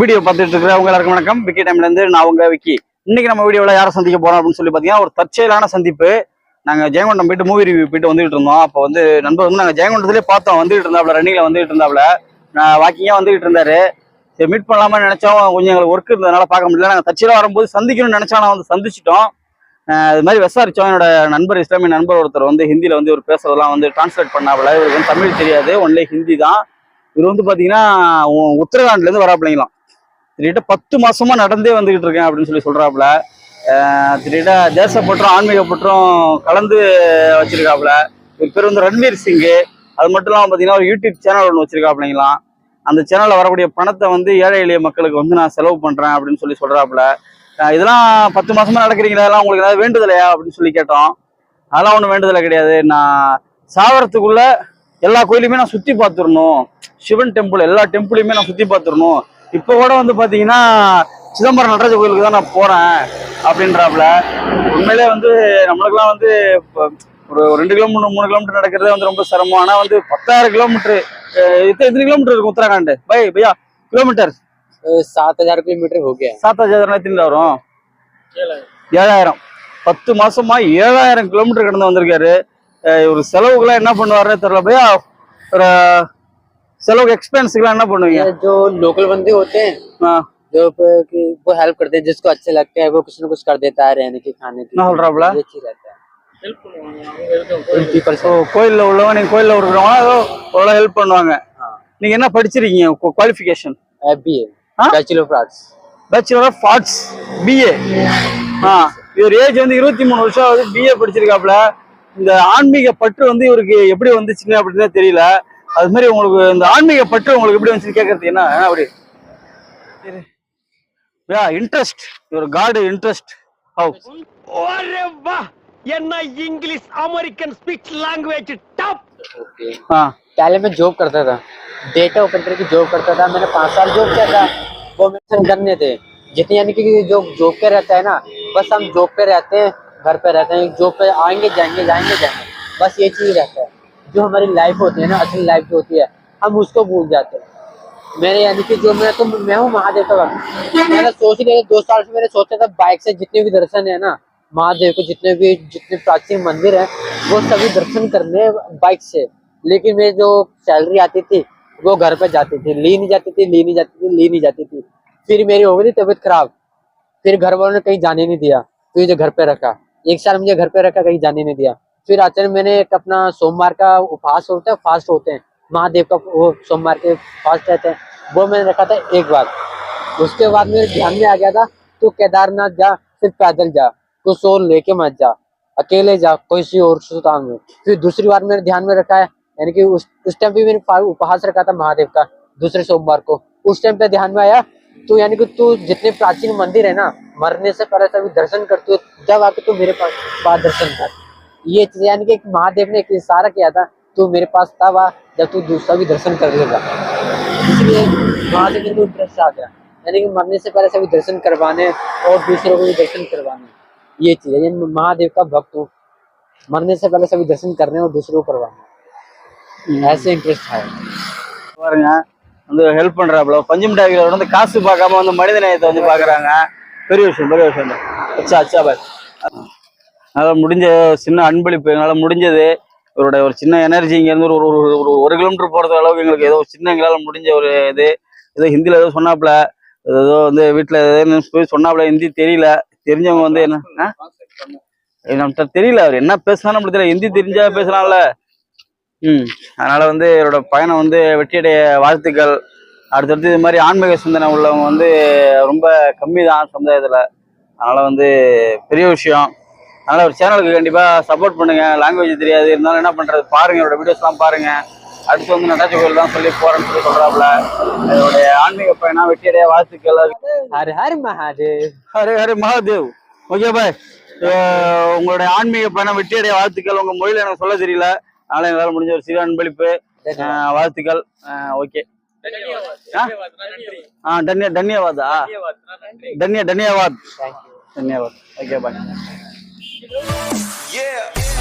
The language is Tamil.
வீடியோ பார்த்துட்டு இருக்கிறவங்க எல்லாருக்கும் வணக்கம். விக்கி டைம்ல இருந்து நான் உங்க விக்கி. இன்னைக்கு நம்ம வீடியோவில் யாரை சந்திக்க போறோம் அப்படின்னு சொல்லி பார்த்தீங்கன்னா ஒரு தற்செயலான சந்திப்பு. நாங்கள் ஜெயங்கொண்டம் போயிட்டு மூவி ரிவ்யூ போயிட்டு வந்துகிட்டு இருந்தோம். அப்போ வந்து நண்பர் வந்து நாங்கள் ஜெயங்கொண்டத்துலேயே பார்த்தோம். வந்துகிட்டு இருந்தாப்புல ரன்னிங்ல வந்துகிட்டு இருந்தாப்புல நான் வாக்கிங்காக வந்துகிட்டு இருந்தாரு. சரி மீட் பண்ணலாமா நினைச்சோம். கொஞ்சம் எங்களுக்கு ஒர்க் இருந்ததுனால பார்க்க முடியல. நாங்கள் தற்செயலாக வரும்போது சந்திக்கணும்னு நினைச்சா நான் வந்து சந்திச்சிட்டோம். இது மாதிரி விசாரிச்சோம். என்னோட நண்பர் இஸ்லாமிய நண்பர் ஒருத்தர் வந்து ஹிந்தியில் வந்து ஒரு பேசுறதெல்லாம் வந்து டிரான்ஸ்லேட் பண்ணாப்புல இவருக்கு வந்து தமிழ் தெரியாது. ஒன்லே ஹிந்தி தான். இவர் வந்து பார்த்தீங்கன்னா உத்தரகாண்ட்லேருந்து வராப்பிள்ளைங்களாம் திடீர்ட்டு பத்து மாசமா நடந்தே வந்துகிட்டு இருக்கேன் அப்படின்னு சொல்லி சொல்றாப்புல. அஹ் தேசப்பற்றும் ஆன்மீக பற்றும் கலந்து வச்சிருக்காப்புல. இவர் பேர் வந்து ரன்வீர் சிங்கு. அது மட்டும் இல்லாமல் பார்த்தீங்கன்னா ஒரு யூடியூப் சேனல் ஒன்று வச்சிருக்காப்புலங்களாம் அந்த சேனல்ல வரக்கூடிய பணத்தை வந்து ஏழை எளிய மக்களுக்கு வந்து நான் செலவு பண்றேன் அப்படின்னு சொல்லி சொல்றாப்புல. இதெல்லாம் பத்து மாசமா நடக்கிறீங்களா? இதெல்லாம் உங்களுக்கு ஏதாவது வேண்டுதலையா அப்படின்னு சொல்லி கேட்டோம். அதெல்லாம் ஒன்றும் வேண்டுதலை கிடையாது. நான் சாவரத்துக்குள்ள எல்லா கோயிலுமே நான் சுத்தி பார்த்துடணும். சிவன் டெம்பிள் எல்லா டெம்பிளையுமே நான் சுத்தி பார்த்துடணும். இப்போ கூட வந்து பாத்தீங்கன்னா சிதம்பரம் நடராஜ கோயிலுக்கு தான் நான் போறேன் அப்படின்றாப்புல உண்மையிலே வந்து நம்மளுக்குலாம் வந்து இப்போ ஒரு ஒரு ரெண்டு கிலோமீட்டர் மூணு கிலோமீட்டர் நடக்கிறதே வந்து ரொம்ப சிரமம் ஆனா வந்து பத்தாயிரம் கிலோமீட்டர் எத்தனை எத்தனை கிலோமீட்டர் இருக்கும் உத்தரகாண்ட் பை பையா கிலோமீட்டர் सात हजार किलोमीटर हो गया சாத்தாஜாயிரம் எத்தனை வரும் ஏழாயிரம் பத்து மாசமா ஏழாயிரம் கிலோமீட்டர் கடந்து வந்திருக்காரு அஹ் ஒரு செலவுக்குலாம் என்ன பண்ணுவாருன்னு தெரியல பையா ஒரு செலவுக்கு எக்ஸ்பென்ஸுக்குலாம் என்ன பண்ணுவீங்க ये जो लोकल बंदे होते हैं ஆ, जो प- कि वो हेल्प करते हैं जिसको अच्छे लगते हैं वो कुछ ना कुछ कर देता है रहने की खाने की என்ன சொல்றாப்புல ये चीज रहता है पीपल ஸோ கோயில்ல உள்ளவங்க நீங்க கோயில்ல இருக்கிறவங்க ஏதோ ஓரளவு ஹெல்ப் பண்ணுவாங்க हाँ நீங்க என்ன படிச்சிருக்கீங்க குவாலிஃபிகேஷன் बी हाँ? A bachelor of arts bachelor of arts BA ஆ இவர் ஏஜ் வந்து இருபத்தி மூணு வருஷம் ஆகுது பிஏ படிச்சிருக்காப்புல இந்த ஆன்மீக பற்று வந்து இவருக்கு எப்படி வந்துச்சுன்னு அப்படின்னு தெரியல அது மாதிரி உங்களுக்கு இந்த ஆன்மீக பற்று உங்களுக்கு எப்படி வந்துச்சுன்னு கேட்கறது என்ன ஆ, அப்படி யா இன்ட்ரெஸ்ட் இவர் காடு இன்ட்ரெஸ்ட் ஹவு अरे वाह என்ன English American speech language top okay ஆ पहले मैं जॉब करता था डेटा ऑपरेटर की जॉब करता था मैंने पाँच साल जॉब किया था वो मेरे करने थे जितने यानी कि जो जॉब पे रहता है ना बस हम जॉब पे रहते हैं घर पे रहते हैं जॉब पे आएंगे जाएंगे जाएंगे जाएंगे बस ये चीज रहता है जो हमारी लाइफ होती है ना, असली लाइफ जो होती है, हम उसको भूल जाते हैं। मेरे यानी कि जो मैं तो मैं हूँ महादेव का भक्त। मैंने सोच लिया दो साल से मैंने सोचा था बाइक से जितने भी दर्शन है ना, महादेव के जितने भी, जितने प्राचीन मंदिर है, वो सभी दर्शन करने बाइक से। लेकिन मेरी जो सैलरी आती थी, वो घर पे जाती थी। ली नहीं जाती थी, ली नहीं जाती थी, ली नहीं जाती थी। फिर मेरी हो गई तबीयत खराब। फिर घर वालों ने कहीं जाने नहीं दिया। फिर जो घर पे रखा। एक साल मुझे घर पे रखा, कहीं जाने नहीं दिया। फिर अचानक मैंने एक अपना सोमवार का उपवास होता है फास्ट होते हैं। महादेव का वो सोमवार के फास्ट रहते हैं। वो मैंने रखा था एक बार। उसके बाद मेरे ध्यान में आ गया था, तू केदारनाथ जा, फिर पैदल जा। तू सोल लेके मत जा। अकेले जा किसी और सुल्तान में फिर दूसरी बार मेरे ध्यान में रखा है, यानी कि उस उस टाइम भी मैंने उपहास रखा था महादेव का, दूसरे सोमवार को। उस टाइम पे ध्यान में आया तो यानी कि तू जितने प्राचीन मंदिर है ना, मरने से पहले सभी दर्शन करते तू जब आके तू मेरे पास दर्शन कर। ये चीज यानी कि एक महादेव ने एक इशारा किया था तू मेरे पास तब आ जब तू दूसरा भी दर्शन कर लेगा इसलिए वहां से मेरे को इंटरेस्ट आ गया यानी कि मरने से पहले सभी दर्शन करवाने और दूसरों को भी दर्शन करवाने ये चीज है यानी मैं महादेव का भक्त हूँ मरने से पहले सभी दर्शन करने और दूसरों को करवाने ऐसे इंटरेस्ट है பாருங்க வந்து ஹெல்ப் பண்றாப்புல பஞ்சம் டாக்கில வந்து காசு பார்க்காம வந்து மனித நேயத்தை வந்து பாக்குறாங்க பெரிய விஷயம் பெரிய விஷயம் தான். அச்சா அச்சா பாய் அதனால் முடிஞ்ச சின்ன அன்பளிப்பு எங்களால் முடிஞ்சது. இவருடைய ஒரு சின்ன எனர்ஜி இங்கேருந்து ஒரு ஒரு ஒரு- ஒரு ஒரு கிலோமீட்டர் போகிறது அளவுக்கு எங்களுக்கு ஏதோ சின்ன எங்களால் முடிஞ்ச ஒரு இது. ஏதோ ஹிந்தியில் ஏதோ சொன்னாப்புல. ஏதோ வந்து வீட்டில் ஏதோ போய் சொன்னாப்புல ஹிந்தி தெரியல. தெரிஞ்சவங்க வந்து என்ன நம்மகிட்ட தெரியல அவர் என்ன பேசுனா நம்மளுக்கு தெரியல. ஹிந்தி தெரிஞ்சா பேசலாம்ல. ம் அதனால் வந்து இவரோட பயணம் வந்து வெற்றியடைய வாழ்த்துக்கள். அடுத்தடுத்து இது மாதிரி ஆன்மீக சிந்தனை உள்ளவங்க வந்து ரொம்ப கம்மி தான் சமுதாயத்தில். அதனால் வந்து பெரிய விஷயம். அதனால ஒரு சேனலுக்கு கண்டிப்பாக சப்போர்ட் பண்ணுங்க லாங்குவேஜ் தெரியாது இருந்தாலும் என்ன பண்ணுறது பாருங்க இவரோட வீடியோஸ்லாம் பாருங்க அடுத்து வந்து நடராஜ கோயில் தான் சொல்லி போறேன்னு சொல்லி சொல்றாப்புல இதோடைய ஆன்மீக பயணம் வெற்றியடைய வாழ்த்துக்கள் हर हर महादेव ஹரே ஹரே மகாதேவ் ஓகே பாய் அஹ் உங்களுடைய ஆன்மீக பயணம் வெற்றியடைய வாழ்த்துக்கள் உங்க மொழியில எனக்கு சொல்ல தெரியல அதனால எங்களால் முடிஞ்ச ஒரு சிறு அன்பளிப்பு அஹ் வாழ்த்துக்கள் okay ah தன்ய தன்யவாதா தன்ய தன்யவாத் thank you தன்யவாத் okay bye Yeah.